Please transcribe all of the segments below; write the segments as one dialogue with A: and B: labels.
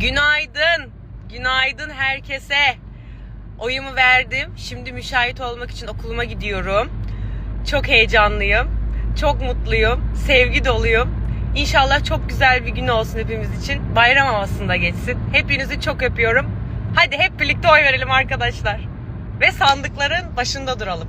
A: Günaydın. Günaydın herkese. Oyumu verdim. Şimdi müşahit olmak için okuluma gidiyorum. Çok heyecanlıyım. Çok mutluyum. Sevgi doluyum. İnşallah çok güzel bir gün olsun hepimiz için. Bayram havasında geçsin. Hepinizi çok öpüyorum. Hadi hep birlikte oy verelim arkadaşlar. Ve sandıkların başında duralım.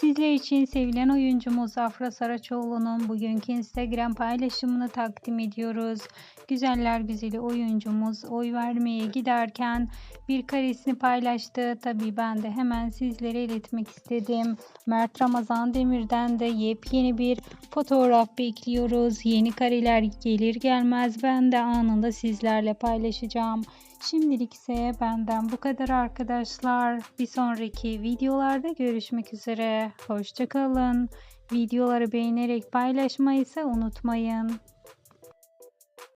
B: Sizler için sevilen oyuncumuz Afra Saraçoğlu'nun bugünkü Instagram paylaşımını takdim ediyoruz. Güzeller güzeli oyuncumuz oy vermeye giderken bir karesini paylaştı. Tabii ben de hemen sizlere iletmek istedim. Mert Ramazan Demir'den de yepyeni bir fotoğraf bekliyoruz. Yeni kareler gelir gelmez ben de anında sizlerle paylaşacağım. Şimdilik ise benden bu kadar arkadaşlar. Bir sonraki videolarda görüşmek üzere. Hoşçakalın. Videoları beğenerek paylaşmayı ise unutmayın.